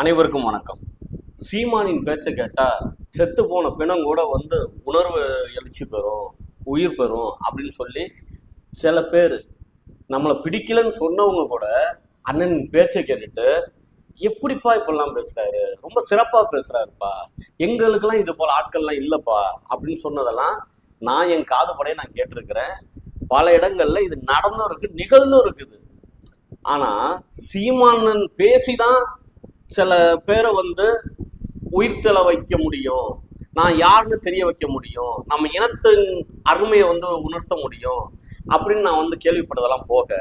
அனைவருக்கும் வணக்கம். சீமானின் பேச்சை கேட்டால் செத்து போன பிணம் கூட வந்து உணர்வு எழுச்சி பெறும் உயிர் பெறும் அப்படின்னு சொல்லி சில பேர் நம்மளை பிடிக்கலன்னு சொன்னவங்க கூட அண்ணன் பேச்சை கேட்டுட்டு எப்படிப்பா இப்பெல்லாம் பேசுறாரு? ரொம்ப சிறப்பாக பேசுறாருப்பா. எங்களுக்கெல்லாம் இது போல் ஆட்கள்லாம் இல்லைப்பா அப்படின்னு சொன்னதெல்லாம் நான் என் காதுபடையை நான் கேட்டிருக்கிறேன். பல இடங்கள்ல இது நடந்தும் இருக்கு நிகழ்ந்தும் இருக்குது. ஆனா சீமானன் பேசிதான் சில பேரை வந்து உயிர்த்தெழ வைக்க முடியும். நான் யாருன்னு தெரிய வைக்க முடியும். நம்ம இனத்தின் அருமையை வந்து உணர்த்த முடியும். அப்படின்னு நான் வந்து கேள்விப்பட்டதெல்லாம் போக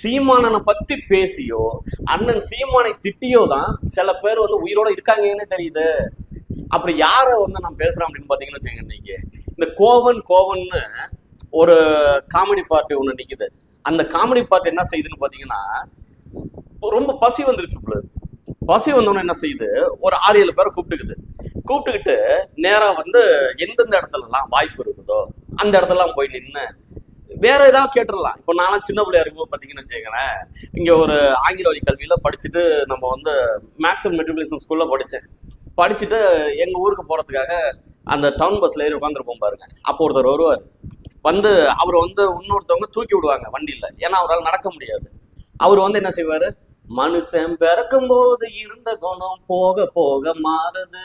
சீமானனை பத்தி பேசியோ அண்ணன் சீமானை திட்டியோ தான் சில பேர் வந்து உயிரோட இருக்காங்கன்னு தெரியுது. அப்படி யாரை வந்து நான் பேசுறேன் அப்படின்னு பாத்தீங்கன்னு வச்சுக்கோங்க இன்னைக்கு. இந்த கோவன் கோவன்னு ஒரு காமெடி பாட்டு ஒன்று நிக்குது. அந்த காமெடி பாட்டு என்ன செய்யுதுன்னு பாத்தீங்கன்னா ரொம்ப பசி வந்துருச்சு போல பசி வந்தோடனே என்ன செய்யுது? ஒரு ஆறு ஏழு பேரை கூப்பிட்டுக்குது. கூப்பிட்டுக்கிட்டு நேரா வந்து எந்தெந்த இடத்துலலாம் வாய்ப்பு இருக்குதோ அந்த இடத்துலலாம் போய் நின்று வேற ஏதாவது கேட்டுடலாம். இப்போ நானும் சின்ன பிள்ளையா இருக்கும்போது பார்த்தீங்கன்னு வச்சுக்கோங்களேன் இங்கே ஒரு ஆங்கில வழி கல்வியில் படிச்சுட்டு நம்ம வந்து மேக்ஸ் அண்ட் மெட்ரிகுலேஷன் ஸ்கூலில் படித்தேன் படிச்சுட்டு எங்கள் ஊருக்கு போகிறதுக்காக அந்த டவுன் பஸ்ஸில் ஏறி உட்காந்துருப்போம் பாருங்க. அப்போ ஒருத்தர் வருவார். வந்து அவர் வந்து இன்னொருத்தவங்க தூக்கி விடுவாங்க வண்டியில். ஏன்னா அவரால் நடக்க முடியாது. அவர் வந்து என்ன செய்வார்? மனுஷன் பிறக்கும் போது இருந்த குணம் போக போக மாறுது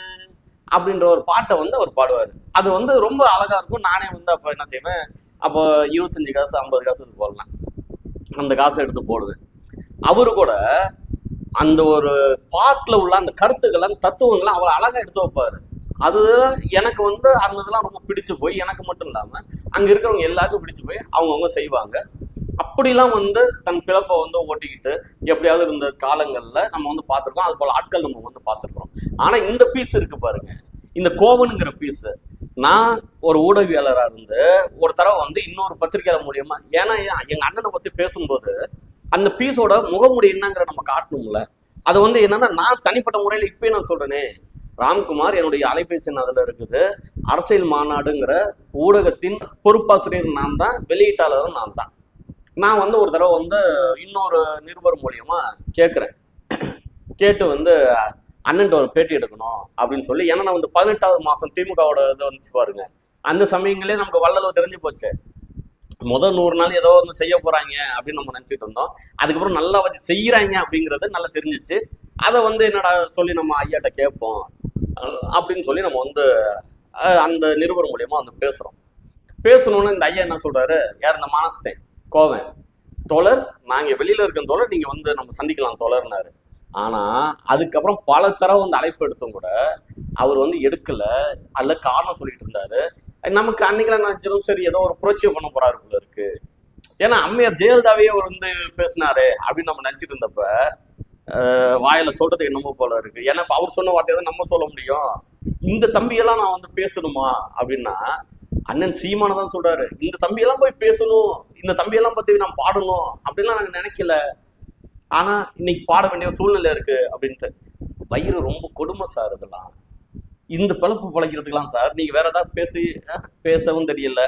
அப்படின்ற ஒரு பாட்டை வந்து அவர் பாடுவார். அது வந்து ரொம்ப அழகா இருக்கும். நானே வந்து அப்போ என்ன செய்வேன்? அப்போ இருபத்தஞ்சு காசு ஐம்பது காசு போடலாம். அந்த காசை எடுத்து போடுவேன். அவரு கூட அந்த ஒரு பாட்டில் உள்ள அந்த கருத்துக்கள் அந்த தத்துவங்களை அவர் அழகாக எடுத்து வைப்பாரு. அது எனக்கு வந்து அந்த இதெல்லாம் ரொம்ப பிடிச்சு போய் எனக்கு மட்டும் இல்லாமல் அங்கே இருக்கிறவங்க எல்லாருக்கும் பிடிச்சு போய் அவங்கவுங்க செய்வாங்க. அப்படிலாம் வந்து தன் பிழப்பை வந்து ஓட்டிக்கிட்டு எப்படியாவது இருந்த காலங்கள்ல நம்ம வந்து பார்த்துருக்கோம். அது போல ஆட்கள் நம்ம வந்து பார்த்துருக்கோம் ஆனா இந்த பீஸ் இருக்கு பாருங்க. இந்த கோவனுங்கிற பீஸ் நான் ஒரு ஊடகவியலரா இருந்து ஒரு தடவை வந்து இன்னொரு பத்திரிகையாளர் மூலியமா ஏன்னா எங்க அண்ணனை பத்தி பேசும்போது அந்த பீஸோட முகமுடி என்னங்கிற நம்ம காட்டணும்ல. அது வந்து என்னன்னா நான் தனிப்பட்ட முறையில் இப்பயே நான் சொல்றேனே. ராம்குமார் என்னுடைய அலைபேசி அதில் இருக்குது. அரசியல் மாநாடுங்கிற ஊடகத்தின் பொறுப்பாசிரியர் நான் தான் வெளியீட்டாளரும் நான் தான். நான் வந்து ஒரு தடவை வந்து இன்னொரு நிருபர் மூலியமா கேட்குறேன் கேட்டு வந்து அண்ணன்ட்ட ஒரு பேட்டி எடுக்கணும் அப்படின்னு சொல்லி ஏன்னா நான் வந்து பதினெட்டாவது மாசம் திமுகவோட இது வந்துச்சு பாருங்க. அந்த சமயங்களே நமக்கு வள்ளலவு தெரிஞ்சு போச்சு. முதல் நூறு நாள் ஏதோ ஒன்று செய்ய போறாங்க அப்படின்னு நம்ம நினச்சிட்டு இருந்தோம். அதுக்கப்புறம் நல்லா வச்சு செய்யறாங்க அப்படிங்கிறது நல்லா தெரிஞ்சிச்சு. அதை வந்து என்னடா சொல்லி நம்ம ஐயாட்ட கேட்போம் அப்படின்னு சொல்லி நம்ம வந்து அந்த நிருபர் மூலியமா வந்து பேசுறோம். பேசணும்னு இந்த ஐயா என்ன சொல்றாரு? யார் இந்த மானஸ்தேன்? கோவன். தோழர் நாங்கள் வெளியில் இருக்க தோழர் நீங்கள் வந்து நம்ம சந்திக்கலாம் தோழர்னாரு. ஆனால் அதுக்கப்புறம் பல தடவை வந்து அழைப்பு எடுத்தும் கூட அவர் வந்து எடுக்கலை. அல்ல காரணம் சொல்லிட்டு இருந்தாரு. நமக்கு அன்னைக்கெல்லாம் நினைச்சிடும் சரி ஏதோ ஒரு புரட்சியை பண்ண போறாரு போல இருக்கு. ஏன்னா அம்மையார் ஜெயலலிதாவே அவர் வந்து பேசினாரு அப்படின்னு நம்ம நினச்சிட்டு இருந்தப்ப வாயில சொல்றதுக்கு என்னமோ போல இருக்கு. ஏன்னா அவர் சொன்ன வார்த்தையை தான் நம்ம சொல்ல முடியும். இந்த தம்பியெல்லாம் நான் வந்து பேசணுமா அப்படின்னா அண்ணன் சீமான தான் சொல்றாரு. இந்த தம்பியெல்லாம் போய் பேசணும். இந்த தம்பியெல்லாம் பத்தி நான் பாடணும். அப்படின்லாம் நாங்க நினைக்கல. ஆனா இன்னைக்கு பாட வேண்டிய சூழ்நிலை இருக்கு அப்படின்ட்டு. வயிறு ரொம்ப கொடுமை சார் இதெல்லாம். இந்த பிழப்பு பிழைக்கிறதுக்கெல்லாம் சார் நீங்க வேற ஏதாவது பேசி பேசவும் தெரியல.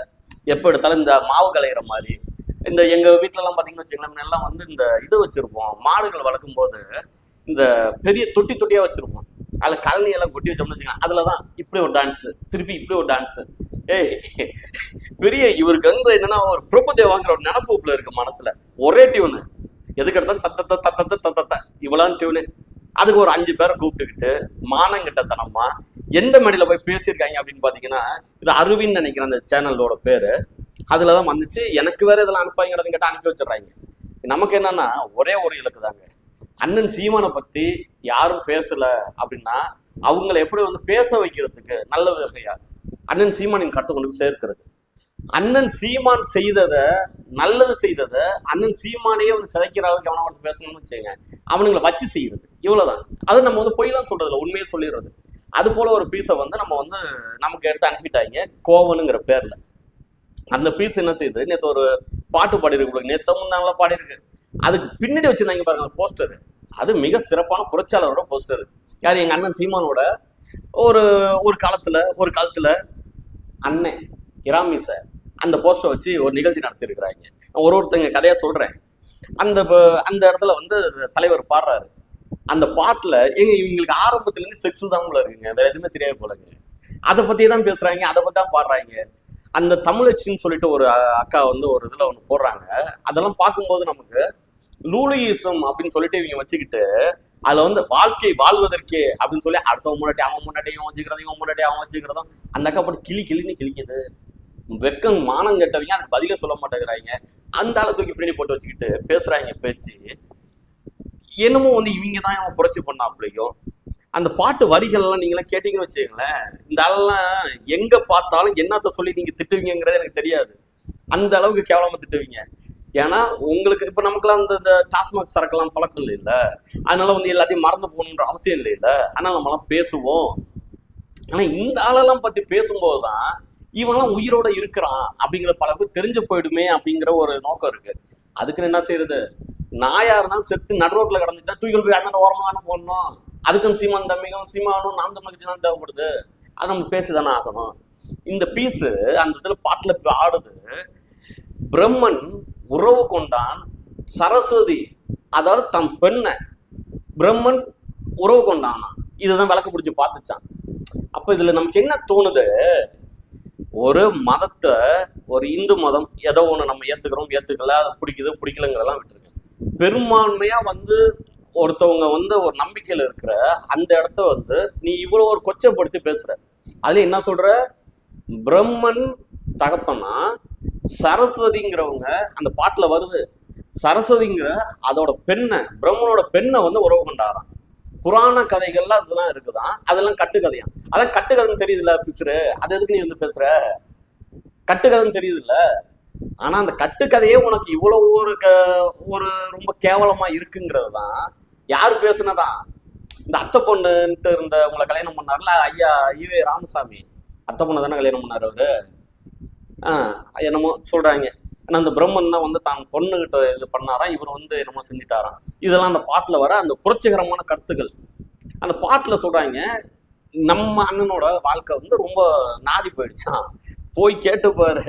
எப்ப எடுத்தாலும் இந்த மாவு கலையிற மாதிரி. இந்த எங்க வீட்டிலலாம் எல்லாம் பாத்தீங்கன்னு வச்சுக்கலாம் எல்லாம் வந்து இந்த இது வச்சிருப்போம். மாடுகள் வளர்க்கும் போது இந்த பெரிய தொட்டி தொட்டியா வச்சிருப்போம். அதுல கழனி எல்லாம் கொட்டி வச்சோம்னு வச்சுக்கலாம் அதுலதான் இப்படி ஒரு டான்ஸ் திருப்பி இப்படி ஒரு டான்ஸ் ஏய் பெரிய இவருக்கு வந்து என்னன்னா ஒரு பிரபுதேவாங்கிற ஒரு நினப்புல இருக்கு மனசுல. ஒரே டியூனு எதுக்கு எடுத்தாலும் தத்த தத்த தத்த தத்த இவ்வளவு டியூனு அதுக்கு ஒரு அஞ்சு பேரை கூப்பிட்டுக்கிட்டு மானங்கிட்டத்தனமா எந்த மடியில போய் பேசியிருக்காங்க அப்படின்னு பாத்தீங்கன்னா இது அருவின்னு நினைக்கிறேன் அந்த சேனலோட பேரு. அதுலதான் வந்துச்சு. எனக்கு வேற இதெல்லாம் அனுப்பாங்க கேட்டு அனுப்பி வச்சிடறாங்க. நமக்கு என்னன்னா ஒரே ஒரு இலக்கு தாங்க. அண்ணன் சீமானை பத்தி யாரும் பேசல அப்படின்னா அவங்கள எப்படி வந்து பேச வைக்கிறதுக்கு நல்ல வகையா அண்ணன் சீமானின் கருத்தை கொண்டு போய் சேர்க்கிறது. அண்ணன் சீமான் செய்ததை நல்லது செய்ததை அண்ணன் சீமானையே வந்து சிதைக்கிற அளவுக்கு எவனா வந்து பேசணும்னு வச்சுங்க அவனுங்களை வச்சு செய்யறது இவ்வளவுதான். அது நம்ம வந்து பொய்லாம் சொல்றதில்ல. உண்மையை சொல்லிடுறது. அது போல ஒரு பீஸை வந்து நம்ம வந்து நமக்கு எடுத்து அனுப்பிட்டாங்க. கோவனுங்கிற பேர்ல. அந்த பீஸ் என்ன செய்யுது நேற்று ஒரு பாட்டு பாடியிருக்கு நேற்று முன்னால பாடியிருக்கு. அதுக்கு பின்னாடி வச்சிருந்தாங்க பாருங்க போஸ்டர் அது மிக சிறப்பான புரட்சியாளரோட போஸ்டர் யார்? எங்க அண்ணன் சீமானோட ஒரு ஒரு காலத்துல ஒரு காலத்துல அண்ணன் இராமி சார் அந்த போஸ்டரை வச்சு ஒரு நிகழ்ச்சி நடத்தியிருக்கிறாங்க. ஒரு ஒருத்தங்க கதையா சொல்றேன். அந்த அந்த இடத்துல வந்து தலைவர் பாடுறாரு. அந்த பாட்டுல எங்க இவங்களுக்கு ஆரம்பத்துல இருந்து செக்ஸ் தான் போல இருக்குங்க. வேற எதுவுமே தெரியாது போலங்க அதை பற்றி தான் பேசுறாங்க. அதை பத்தி தான் பாடுறாங்க. அந்த தமிழச்சின்னு சொல்லிட்டு ஒரு அக்கா வந்து ஒரு இதுல ஒன்று போடுறாங்க. அதெல்லாம் பார்க்கும்போது நமக்கு லூலியிசம் அப்படின்னு சொல்லிட்டு இவங்க வச்சுக்கிட்டு அதுல வந்து வாழ்க்கை வாழ்வதற்கே அப்படின்னு சொல்லி அடுத்தவன் முன்னாடி அவன் முன்னாடி இவன் வச்சுக்கிறதும் இவன் முன்னாடி அவன் வச்சுக்கிறதும் அந்த அக்கா போட்டு கிளி கிளின்னு கிளிக்குது. வெக்கம் மானம் கெட்டவங்க அதுக்கு பதிலே சொல்ல மாட்டேங்கிறாங்க. அந்த ஆளை தூக்கி பின்னாடி போட்டு வச்சுக்கிட்டு பேசுறாங்க பேச்சு. என்னமோ வந்து இவங்க தான் இவன் புரட்சி பண்ணாப்லையும் அந்த பாட்டு வரிகள்லாம் நீங்களாம் கேட்டீங்கன்னு வச்சுக்கோங்களேன் இந்த ஆளெல்லாம் எங்க பார்த்தாலும் என்னத்த சொல்லி நீங்க திட்டுவீங்கிறது எனக்கு தெரியாது. அந்த அளவுக்கு கேவலமா திட்டுவீங்க. ஏன்னா உங்களுக்கு இப்போ நமக்குலாம் அந்த இந்த டாஸ்மாக் சரக்கெல்லாம் பழக்கம் இல்லை இல்ல அதனால வந்து எல்லாத்தையும் மறந்து போகணுன்ற அவசியம் இல்லை ஆனால் அதனால நம்மலாம் பேசுவோம். ஆனால் இந்த ஆளெல்லாம் பற்றி பேசும்போது தான் இவன்லாம் உயிரோட இருக்கிறான் அப்படிங்கிற பல பேர் தெரிஞ்சு போயிடுமே அப்படிங்கிற ஒரு நோக்கம் இருக்கு. அதுக்குன்னு என்ன செய்யறது நாயா இருந்தாலும் செத்து நடு ரோட்ல கிடந்துட்டா தூக்கி போய் அந்த ஓரமாக தானே போடணும். அதுக்கும் சீமான் தம்பிக்கும் சீமானும் நாம் தமிழுக்கு தான் தேவைப்படுது. அது நம்ம பேசிதானே ஆகணும். இந்த பீஸு அந்த இதில் பாட்டில் ஆடுது. பிரம்மன் உறவு கொண்டான் சரஸ்வதி. அதாவது தம் பெண்ணை பிரம்மன் உறவு கொண்டானா இதுதான் விளக்கு பிடிச்சி பார்த்துச்சான். அப்ப இதுல நமக்கு என்ன தோணுது? ஒரு மதத்தை ஒரு இந்து மதம் ஏதோ ஒன்று நம்ம ஏத்துக்கிறோம் ஏத்துக்கல அது பிடிக்குது பிடிக்கலங்கிறதெல்லாம் விட்டுருக்கேன் பெரும்பான்மையா வந்து ஒருத்தவங்க வந்து ஒரு நம்பிக்கையில் இருக்கிற அந்த இடத்த வந்து நீ இவ்வளோ ஒரு கொச்சப்படுத்தி பேசுற. அதில் என்ன சொல்ற? பிரம்மன் தகப்பனா சரஸ்வதிங்கிறவங்க அந்த பாட்டில் வருது. சரஸ்வதிங்கிற அதோட பெண்ணை பிரம்மனோட பெண்ணை வந்து உறவு கொண்டாடுறான் புராண கதைகள்லாம் அதெல்லாம் இருக்குதான் அதெல்லாம் கட்டுக்கதையாம் அதான் கட்டுக்கதைன்னு தெரியுதுல்ல பேசுற. அது எதுக்கு நீ வந்து பேசுற? கட்டுக்கதைன்னு தெரியுதுல்ல. ஆனா அந்த கட்டுக்கதையே உனக்கு இவ்வளவு ஒரு க ஒரு ரொம்ப கேவலமா இருக்குங்கிறது தான் யார் பேசுனதான் இந்த அத்தை பொண்ணுன்ட்டு இருந்த உங்களை கல்யாணம் பண்ணார்ல ஐயா ஈவே ராமசாமி. அத்தை பொண்ணு தானே கல்யாணம் பண்ணார் அவரு? என்னமோ சொல்றாங்க. ஏன்னா அந்த பிரம்மன் தான் வந்து தான் பொண்ணுகிட்ட இது பண்ணாராம் இவர் வந்து என்னமோ செஞ்சிட்டாராம் இதெல்லாம் அந்த பாட்டுல வர அந்த புரட்சிகரமான கருத்துக்கள். அந்த பாட்டுல சொல்றாங்க நம்ம அண்ணனோட வாழ்க்கை வந்து ரொம்ப நாடி போயிடுச்சான் போய் கேட்டு பாரு.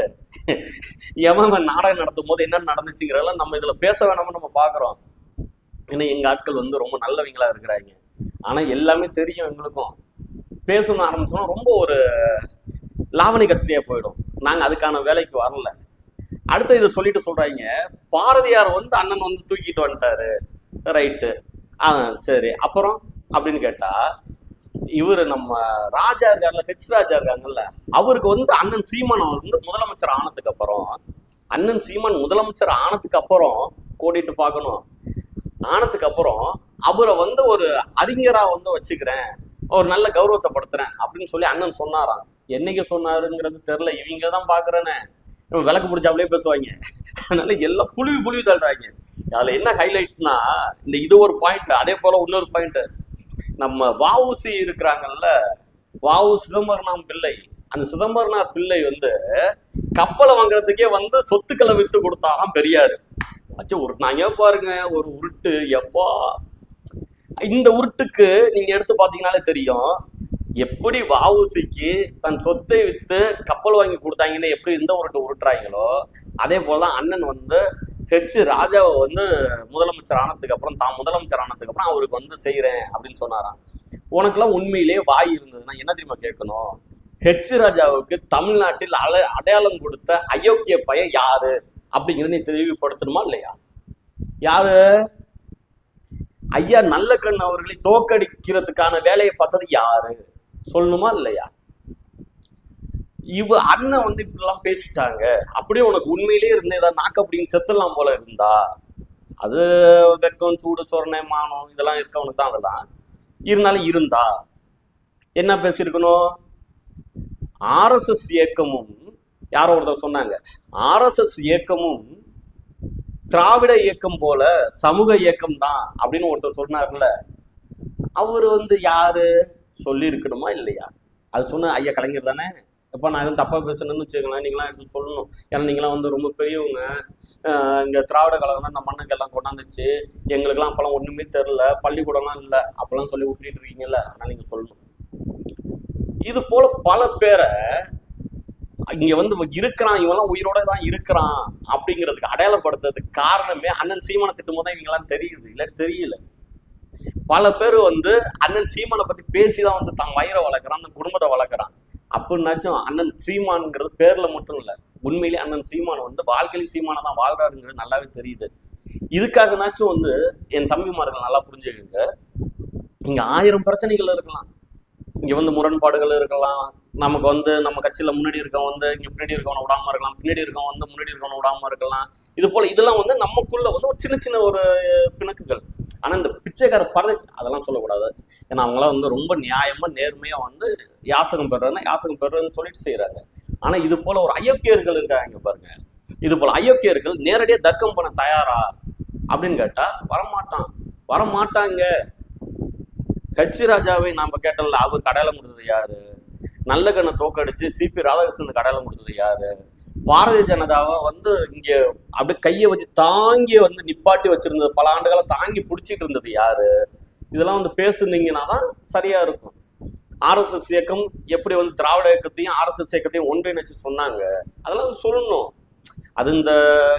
எவன் நாடகம் நடத்தும் போது என்ன நடந்துச்சுங்கிறதெல்லாம் நம்ம இதுல பேச வேணாம்னு நம்ம பாக்குறோம். ஏன்னா எங்க ஆட்கள் வந்து ரொம்ப நல்லவங்களா இருக்கிறாங்க. ஆனா எல்லாமே தெரியும் எங்களுக்கும். பேசணும்னு ஆரம்பிச்சோம்னா ரொம்ப ஒரு லாவணி கட்சியா போயிடும். நாங்கள் அதுக்கான வேலைக்கு வரல. அடுத்து இதை சொல்லிட்டு சொல்கிறாங்க பாரதியார் வந்து அண்ணன் வந்து தூக்கிட்டு வந்துட்டாரு. ரைட்டு ஆ சரி. அப்புறம் அப்படின்னு கேட்டால் இவரு நம்ம ராஜா இருக்கார்ல ஹெச் ராஜா இருக்காங்கல்ல அவருக்கு வந்து அண்ணன் சீமான் அவர் வந்து முதலமைச்சர் ஆனதுக்கு அப்புறம் அண்ணன் சீமான் முதலமைச்சர் ஆனதுக்கு அப்புறம் கூட்டிட்டு பார்க்கணும். ஆனதுக்கு அப்புறம் அவரை வந்து ஒரு அறிஞரா வந்து வச்சுக்கிறேன் ஒரு நல்ல கௌரவத்தை படுத்துறேன் அப்படின்னு சொல்லி அண்ணன் சொன்னாராம். என்னைக்கு சொன்னாருங்கிறது தெரில இவங்க தான் பார்க்குறேன்னு இவன் விளக்கு பிடிச்சாப்லேயே பேசுவாங்க. அதனால எல்லாம் புழுவி புழுவி தள்ளுறாங்க. அதுல என்ன ஹைலைட்னா இந்த இது ஒரு பாயிண்ட் அதே போல இன்னொரு பாயிண்ட் நம்ம வாவுசி இருக்கிறாங்கல்ல வாவு சிதம்பரனாம் பிள்ளை. அந்த சிதம்பரனார் பிள்ளை வந்து கப்பலை வாங்குறதுக்கே வந்து சொத்துக்களை வித்து கொடுத்தாராம் பெரியாரு. அச்சு ஏன் பாருங்க ஒரு உருட்டு எப்பா. இந்த உருட்டுக்கு நீங்க எடுத்து பாத்தீங்கன்னாலே தெரியும். எப்படி வாவுசிக்கு தன் சொத்தை வித்து கப்பல் வாங்கி கொடுத்தாங்கன்னு எப்படி இந்த உருட்டு உருட்டுறாங்களோ அதே போலதான் அண்ணன் வந்து ஹெச் ராஜாவை வந்து முதலமைச்சர் ஆனதுக்கு அப்புறம் தான் முதலமைச்சர் ஆனதுக்கு அப்புறம் அவருக்கு வந்து செய்யறேன் அப்படின்னு சொன்னாராம். உனக்குலாம் உண்மையிலேயே வாய் இருந்ததுன்னா என்ன தெரியுமா கேட்கணும்? ஹெச் ராஜாவுக்கு தமிழ்நாட்டில் அல அடையாளம் கொடுத்த அயோக்கிய பையன் யாரு? அப்படிங்கிறத நீ தெளிவுபடுத்தணுமா இல்லையா? யாரு? ஐயா நல்ல கண் அவர்களை தோக்கடிக்கிறதுக்கான வேலையை பார்த்தது யாரு? சொல்லணுமா இல்லையா? இவ அண்ணன் வந்து இப்படிலாம் பேசிட்டாங்க. அப்படியே உனக்கு உண்மையிலேயே இருந்தே ஏதாவது நாக்கு அப்படின்னு செத்துலாம் போல இருந்தா? அது வெக்கம் சூடு சொரணை மானம் இதெல்லாம் இருக்கவனுக்கு தான் அதெல்லாம். இருந்தாலும் இருந்தா? என்ன பேசியிருக்கணும்? ஆர்எஸ்எஸ் இயக்கமும் யாரோ ஒருத்தர் சொன்னாங்க. ஆர்எஸ்எஸ் இயக்கமும் திராவிட இயக்கம் போல சமூக இயக்கம் தான் அப்படின்னு ஒருத்தர் சொன்னார்ல. அவர் வந்து யாரு? சொல்லியிருக்கணுமா இல்லையா? அது சொன்ன ஐயா கலைஞர் தானே? இப்போ நான் எதுவும் தப்பாக பேசணும்னு வச்சுக்கலாம் நீங்களாம் எடுத்து சொல்லணும். ஏன்னா நீங்களாம் வந்து ரொம்ப பெரியவங்க. இங்கே திராவிட கழகம் தான் இந்த மண்ணுக்கு எல்லாம் கொண்டாந்துச்சு. எங்களுக்கெல்லாம் அப்பெல்லாம் ஒன்றுமே தெரில பள்ளிக்கூடம்லாம் இல்லை. அப்பெல்லாம் சொல்லி விட்டுட்டு இருக்கீங்கல்ல ஆனால் நீங்கள் சொல்லணும். இது போல பல பேரை இங்கே வந்து இருக்கிறான் இவன்லாம் உயிரோட தான் இருக்கிறான் அப்படிங்கிறதுக்கு அடையாளப்படுத்துறதுக்கு காரணமே அண்ணன் சீமான திட்டும் போது தான் இவங்கெல்லாம் தெரியுது. இல்லை தெரியல. பல பேர் வந்து அண்ணன் சீமானை பத்தி பேசிதான் வந்து தான் வயிறை வளர்க்குறான் அந்த குடும்பத்தை வளர்க்குறான். அப்படின்னாச்சும் அண்ணன் சீமான்ங்கிறது பேர்ல மட்டும் இல்லை. உண்மையிலேயே அண்ணன் சீமான் வந்து வாழ்க்கையில சீமானை தான் வாழ்றாருங்கிறது நல்லாவே தெரியுது. இதுக்காகனாச்சும் வந்து என் தம்பிமார்கள் நல்லா புரிஞ்சுக்கங்க. இங்க ஆயிரம் பிரச்சனைகள் இருக்கலாம். இங்க வந்து முரண்பாடுகள் இருக்கலாம். நமக்கு வந்து நம்ம கட்சியில முன்னாடி இருக்கவங்க வந்து இங்க பின்னாடி இருக்கவனை விடாம இருக்கலாம். பின்னாடி இருக்கவங்க வந்து முன்னாடி இருக்கவனை விடாம இருக்கலாம். இது போல இதெல்லாம் வந்து நமக்குள்ள வந்து ஒரு சின்ன சின்ன ஒரு பிணக்குகள். ஆனா இந்த பிச்சைக்கார பரதேசி அதெல்லாம் சொல்லக்கூடாது. ஏன்னா அவங்களாம் வந்து ரொம்ப நியாயமா நேர்மையா வந்து யாசகம் பெறுறதுன்னா யாசகம் பெறுறதுன்னு சொல்லிட்டு செய்யறாங்க ஆனா இது போல ஒரு அயோக்கியர்கள் இருக்காங்க பாருங்க. இது போல அயோக்கியர்கள் நேரடியா தர்க்கம் பண்ண தயாரா? அப்படின்னு கேட்டா வரமாட்டான். வரமாட்டாங்க. ஹெச் ராஜாவை நாம கேட்டோம்ல அவர் கடையில முடிஞ்சது யாரு? நல்ல கண்ணை தோக்கடிச்சு சிபி ராதாகிருஷ்ணன் அடையாளம் கொடுத்தது யாரு? பாரதிய ஜனதாவை வந்து இங்க அப்படியே கையை வச்சு தாங்கி வந்து நிப்பாட்டி வச்சிருந்தது. பல ஆண்டுகளை தாங்கி பிடிச்சிட்டு இருந்தது யாரு? இதெல்லாம் வந்து பேசுனீங்கன்னா தான் சரியா இருக்கும். ஆர்எஸ்எஸ் இயக்கம் எப்படி வந்து திராவிட இயக்கத்தையும் ஆர்எஸ்எஸ் இயக்கத்தையும் ஒன்றிணைச்சு சொன்னாங்க. அதெல்லாம் வந்து சொல்லணும். அது இந்த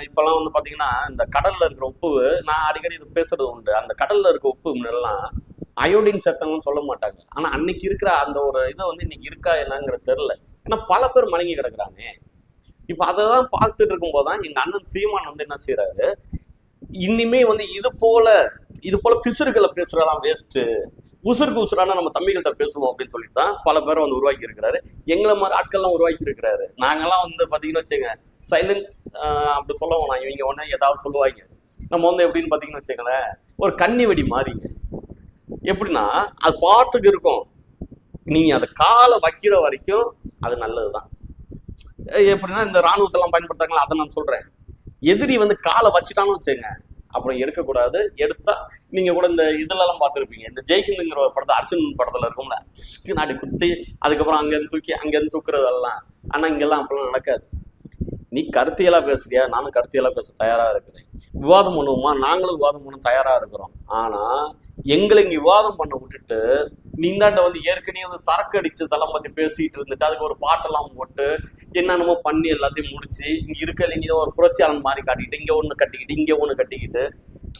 இப்பெல்லாம் வந்து பாத்தீங்கன்னா இந்த கடல்ல இருக்கிற உப்பு நான் அடிக்கடி இது பேசுறது உண்டு. அந்த கடல்ல இருக்க உப்பு முன்னெல்லாம் அயோடின் சேர்த்தாங்கன்னு சொல்ல மாட்டாங்க. ஆனா அன்னைக்கு இருக்கிற அந்த ஒரு இதை வந்து இன்னைக்கு இருக்கா என்னங்கிறது தெரியல. ஏன்னா பல பேர் மலங்கி கிடக்குறாங்க. இப்ப அதை தான் பார்த்துட்டு இருக்கும்போது தான் எங்க அண்ணன் சீமான் வந்து என்ன செய்யறாரு இனிமே வந்து இது போல இது போல பிசுறுகளை பேசுறதெல்லாம் வேஸ்ட்டு உசுருக்கு உசுரான நம்ம தம்பிகள்கிட்ட பேசுவோம் அப்படின்னு சொல்லிட்டு தான் பல பேரை வந்து உருவாக்கி இருக்கிறாரு. எங்களை மாதிரி ஆட்கள்லாம் உருவாக்கி இருக்கிறாரு. நாங்கெல்லாம் வந்து பாத்தீங்கன்னு வச்சுங்க சைலன்ஸ் அப்படி சொல்ல வேணாம். இவங்க ஒன்று ஏதாவது சொல்லுவாங்க. நம்ம வந்து எப்படின்னு பாத்தீங்கன்னு வச்சுங்களேன் ஒரு கன்னி வெடி மாறிங்க. எப்படின்னா அது பாட்டுக்கு இருக்கும். நீங்கள் அதை காலை வைக்கிற வரைக்கும் அது நல்லது தான் எப்படின்னா இந்த ராணுவத்தெல்லாம் பயன்படுத்தாங்களா அதை நான் சொல்கிறேன் எதிரி வந்து காலை வச்சுட்டான்னு வச்சுங்க அப்புறம் எடுக்கக்கூடாது. எடுத்தா நீங்கள் கூட இந்த இதெல்லாம் பார்த்துருப்பீங்க. இந்த ஜெய்ஹிந்துங்கிற ஒரு படத்தை அர்ஜுன் படத்தில் இருக்கும்ல. ஸ்க்கு நாடி குத்தி அதுக்கப்புறம் அங்கேருந்து தூக்கி அங்கேருந்து தூக்குறதெல்லாம். ஆனால் இங்கெல்லாம் அப்படிலாம் நடக்காது. நீ கருத்தியலா பேசுறியா? நானும் கருத்தியலா பேச தயாரா இருக்கிறேன். விவாதம் பண்ணுவோமா? நாங்களும் விவாதம் பண்ண தயாரா இருக்கிறோம். ஆனா எங்களை இங்க விவாதம் பண்ண விட்டுட்டு நீந்தாண்ட வந்து ஏற்கனவே வந்து சரக்கு அடிச்சதெல்லாம் பத்தி பேசிட்டு இருந்துட்டு அதுக்கு ஒரு பாட்டெல்லாம் போட்டு என்னென்னமோ பண்ணி எல்லாத்தையும் முடிச்சு இங்க இருக்க நீ ஒரு புரட்சியாளன் மாதிரி காட்டிக்கிட்டு இங்க ஒண்ணு கட்டிக்கிட்டு இங்க ஒண்ணு கட்டிக்கிட்டு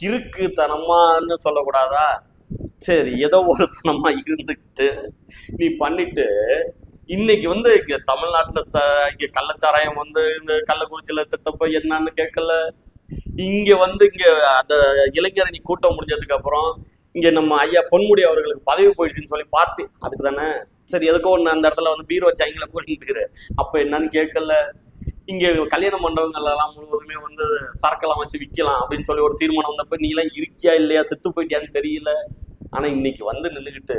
கிறுக்குத்தனமான்னு சொல்லக்கூடாதா? சரி ஏதோ ஒரு இருந்துக்கிட்டு நீ பண்ணிட்டு இன்னைக்கு வந்து இங்க தமிழ்நாட்டுல ச இங்க கள்ளச்சாராயம் வந்து இந்த கள்ளக்குறிச்சியில செத்தப்ப என்னன்னு கேட்கல. இங்க வந்து இங்க அந்த இளைஞரணி கூட்டம் முடிஞ்சதுக்கு அப்புறம் இங்க நம்ம ஐயா பொன்முடி அவர்களுக்கு பதவி போயிடுச்சுன்னு சொல்லி பார்ட்டி அதுக்கு தானே? சரி எதுக்கோ ஒண்ணு அந்த இடத்துல வந்து பீரோ வச்சு அவங்கள கூட்டிட்டு அப்ப என்னன்னு கேட்கல. இங்க கல்யாண மண்டபங்கள் எல்லாம் முழுவதுமே வந்து சரக்கெல்லாம் வச்சு விற்கலாம் அப்படின்னு சொல்லி ஒரு தீர்மானம் வந்தப்ப நீ எல்லாம் இருக்கியா இல்லையா? செத்து போயிட்டியான்னு தெரியல. ஆனா இன்னைக்கு வந்து நின்றுகிட்டு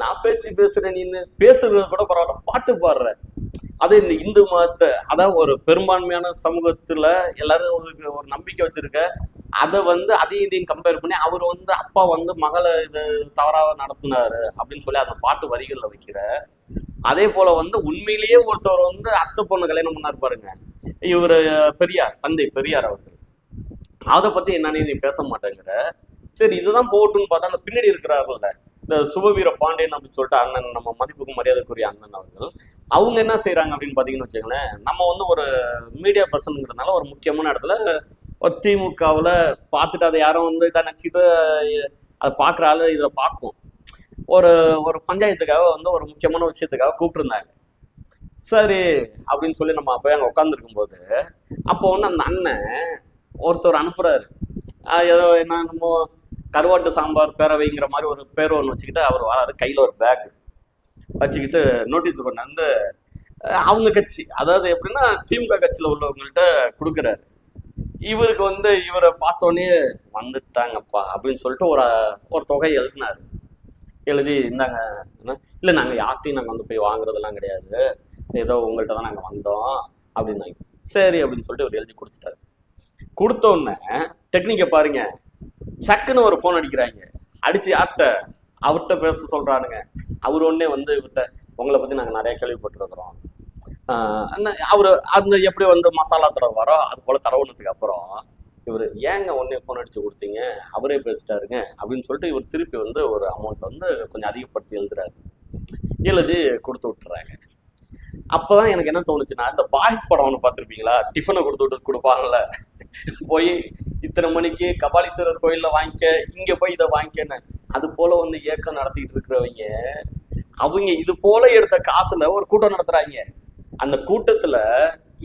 நான் பேச்சு பேசுறேன் நீன்னு பேசுறது கூட பரவாயில்ல பாட்டு பாடுற. அது இந்த இந்து மதத்தை அதான் ஒரு பெரும்பான்மையான சமூகத்துல எல்லாரும் உங்களுக்கு ஒரு நம்பிக்கை வச்சிருக்க. அதை வந்து அதையும் இதையும் கம்பேர் பண்ணி அவர் வந்து அப்பா வந்து மகளை இது தவறாக நடத்தினாரு அப்படின்னு சொல்லி அந்த பாட்டு வரிகளில் வைக்கிற. அதே போல வந்து உண்மையிலேயே ஒருத்தவர் வந்து அத்தை பொண்ணு கல்யாணம் பண்ணார் பாருங்க. இவர் பெரியார் தந்தை பெரியார் அவர்கள். அதை பத்தி என்னன்னு நீ பேச மாட்டேங்கிற. சரி இதுதான் போட்டுன்னு பார்த்தா அந்த பின்னாடி இருக்கிறார்கள்ல. இந்த சுபவீர பாண்டியன் அப்படின்னு சொல்லிட்டு அண்ணன் நம்ம மதிப்புக்கு மரியாதைக்குரிய அண்ணன் அவர்கள் அவங்க என்ன செய்யறாங்க அப்படின்னு பாத்தீங்கன்னு வச்சுங்களேன் நம்ம வந்து ஒரு மீடியா பர்சனுங்கிறதுனால ஒரு முக்கியமான இடத்துல ஒரு திமுகவில் பார்த்துட்டு அதை யாரும் வந்து இதை நினச்சிட்டு அதை பார்க்குற ஆளு இதில் பார்க்கும். ஒரு ஒரு பஞ்சாயத்துக்காக வந்து ஒரு முக்கியமான விஷயத்துக்காக கூப்பிட்டுருந்தாங்க. சரி அப்படின்னு சொல்லி நம்ம போய் அங்கே உட்காந்துருக்கும் போது அப்போ வந்து அந்த அண்ணன் ஒருத்தர் அனுப்புறாரு. ஏதோ என்ன நம்ம கருவாட்டு சாம்பார் பேரவைங்கிற மாதிரி ஒரு பேர் ஒன்று வச்சுக்கிட்டு அவர் வராரு. கையில் ஒரு பேக் வச்சுக்கிட்டு நோட்டீஸ் கொண்டு வந்து அவங்க கட்சி. அதாவது எப்படின்னா திமுக கட்சியில் உள்ளவங்கள்ட்ட கொடுக்குறாரு. இவருக்கு வந்து இவரை பார்த்தோன்னே வந்துட்டாங்கப்பா அப்படின்னு சொல்லிட்டு ஒரு ஒரு தொகை எழுதினார். எழுதி இந்தாங்க இல்லை நாங்கள் யார்ட்டையும் நாங்கள் வந்து போய் வாங்குறதெல்லாம் கிடையாது. ஏதோ உங்கள்கிட்ட தான் நாங்கள் வந்தோம். அப்படின்னாங்க. சரி அப்படின்னு சொல்லிட்டு இவர் எழுதி கொடுத்துட்டாரு. கொடுத்த டெக்னிக்கை பாருங்கள் சக்குன்னு ஒரு ஃபோன் அடிக்கிறாங்க. அடிச்சு யார்கிட்ட அவர்கிட்ட பேச சொல்றானுங்க. அவர் ஒன்னே வந்து இவர்கிட்ட உங்களை பத்தி நாங்கள் நிறைய கேள்விப்பட்டிருக்கிறோம். அவர் அந்த எப்படி வந்து மசாலா தடவாரோ அது போல தடவுனதுக்கு அப்புறம் இவர் ஏங்க உடனே ஃபோன் அடிச்சு கொடுத்தீங்க? அவரே பேசிட்டாருங்க. அப்படின்னு சொல்லிட்டு இவர் திருப்பி வந்து ஒரு அமௌண்ட் வந்து கொஞ்சம் அதிகப்படுத்தி எழுதுறாரு. எழுதி கொடுத்து விட்டுறாங்க. அப்பதான் எனக்கு என்ன தோணுச்சுன்னா இந்த பாய்ஸ் படம் ஒன்று பார்த்துருப்பீங்களா? டிஃபனை கொடுத்து விட்டு கொடுப்பாங்கல்ல. போய் இத்தனை மணிக்கு கபாலீஸ்வரர் கோயில்ல வாங்கிக்க இங்க போய் இதை வாங்கிக்கன்னு. அது போல வந்து இயக்கம் நடத்திட்டு இருக்கிறவங்க அவங்க இது போல எடுத்த காசுல ஒரு கூட்டம் நடத்துறாங்க. அந்த கூட்டத்துல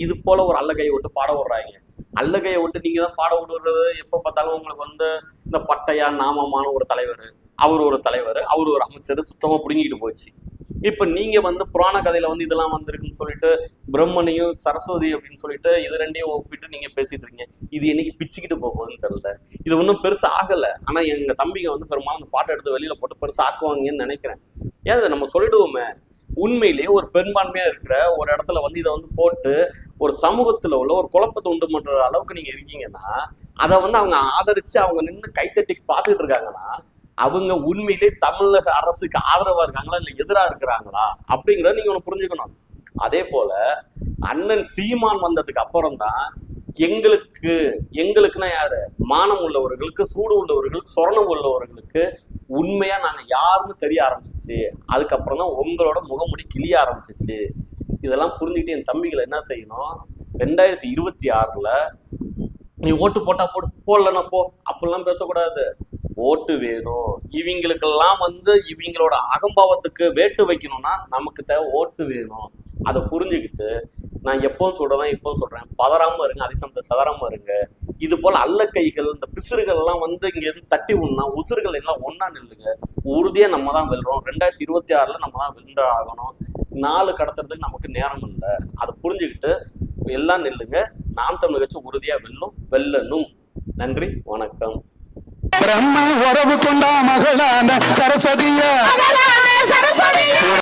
இது போல ஒரு அல்லகையை விட்டு பாட விடுறாங்க. அல்லகையை விட்டு நீங்க தான் பாட விடுறது எப்ப பார்த்தாலும் உங்களுக்கு வந்து இந்த பட்டையா நாமமான ஒரு தலைவர். அவர் ஒரு தலைவர் அவர் ஒரு அமைச்சர் சுத்தமா புடுங்கிட்டு போச்சு. இப்போ நீங்கள் வந்து புராண கதையில் வந்து இதெல்லாம் வந்திருக்குன்னு சொல்லிட்டு பிரம்மனையும் சரஸ்வதி அப்படின்னு சொல்லிட்டு இது ரெண்டையும் ஒப்பிட்டு நீங்கள் பேசிட்டு இருக்கீங்க. இது என்னைக்கு பிச்சுக்கிட்டு போகுதுன்னு தெரியல. இது ஒன்றும் பெருசு ஆகலை. ஆனால் எங்கள் தம்பிங்க வந்து பெரும்பாலும் அந்த பாட்டை எடுத்து வெளியில் போட்டு பெருசு ஆக்குவாங்கன்னு நினைக்கிறேன். ஏன் இதை நம்ம சொல்லிடுவோமே? உண்மையிலேயே ஒரு பெரும்பான்மையாக இருக்கிற ஒரு இடத்துல வந்து இதை வந்து போட்டு ஒரு சமூகத்தில் உள்ள ஒரு குழப்பத்தை உண்டு பண்ணுற அளவுக்கு நீங்கள் இருக்கீங்கன்னா அதை வந்து அவங்க ஆதரித்து அவங்க நின்று கைத்தட்டி பார்த்துட்டு இருக்காங்கன்னா அவங்க உண்மையிலே தமிழக அரசுக்கு ஆதரவா இருக்காங்களா இல்ல எதிரா இருக்கிறாங்களா அப்படிங்கறத நீங்க ஒண்ணு புரிஞ்சுக்கணும். அதே போல அண்ணன் சீமான் வந்ததுக்கு அப்புறம் தான் எங்களுக்கு எங்களுக்குன்னா யாரு? மானம் உள்ளவர்களுக்கு சூடு உள்ளவர்களுக்கு சொரணம் உள்ளவர்களுக்கு உண்மையா நாங்க யாருன்னு தெரிய ஆரம்பிச்சிச்சு. அதுக்கப்புறம் தான் உங்களோட முகமுடி கிளிய ஆரம்பிச்சிச்சு. இதெல்லாம் புரிஞ்சுக்கிட்டு என் தம்பிகள் என்ன செய்யணும்? ரெண்டாயிரத்தி இருபத்தி ஆறுல நீ ஓட்டு போட்டா போடு போடலன்னா போ அப்படிலாம் பேசக்கூடாது. ஓட்டு வேணும். இவங்களுக்கெல்லாம் வந்து இவங்களோட அகம்பாவத்துக்கு வேட்டு வைக்கணும்னா நமக்கு தேவை ஓட்டு வேணும். அதை புரிஞ்சுக்கிட்டு நான் எப்பவும் சொல்றேன் இப்பவும் சொல்றேன். பதறாம இருங்க அதிசமத்தை சதறாம இருங்க. இது போல கைகள் இந்த பிசுறுகள் எல்லாம் வந்து இங்க இருந்து தட்டி விடணும் உசுறுகள் எல்லாம் ஒன்னா நில்லுங்க. உறுதியா நம்ம தான் வெல்றோம். ரெண்டாயிரத்தி இருபத்தி ஆறுல நம்ம தான் வென்று ஆகணும். நாலு கடத்துறதுக்கு நமக்கு நேரம் இல்லை. அதை புரிஞ்சுக்கிட்டு எல்லாம் நில்லுங்க. நாம் தமிழ் கட்சி உறுதியா வெல்லும் வெல்லணும். நன்றி வணக்கம். பிரம்ம உறவு கொண்டா மகளான சரஸ்வதியா?